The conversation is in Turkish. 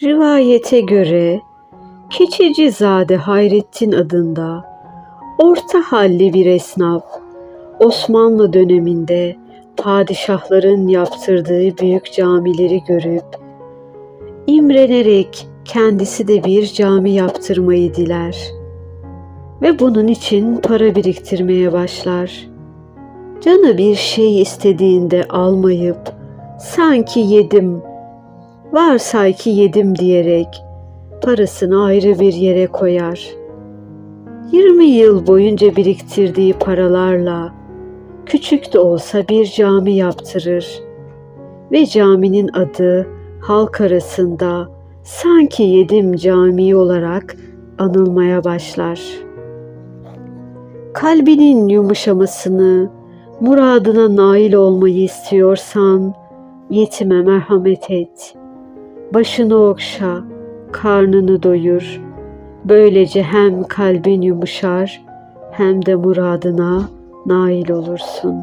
Rivayete göre Keçecizade Hayrettin adında orta halli bir esnaf Osmanlı döneminde padişahların yaptırdığı büyük camileri görüp imrenerek kendisi de bir cami yaptırmayı diler ve bunun için para biriktirmeye başlar. Canı bir şey istediğinde almayıp sanki yedim, varsay ki yedim diyerek parasını ayrı bir yere koyar. 20 yıl boyunca biriktirdiği paralarla küçük de olsa bir cami yaptırır ve caminin adı halk arasında sanki Yedim Camii olarak anılmaya başlar. Kalbinin yumuşamasını, muradına nail olmayı istiyorsan yetime merhamet et başını okşa, karnını doyur. Böylece hem kalbin yumuşar hem de muradına nail olursun.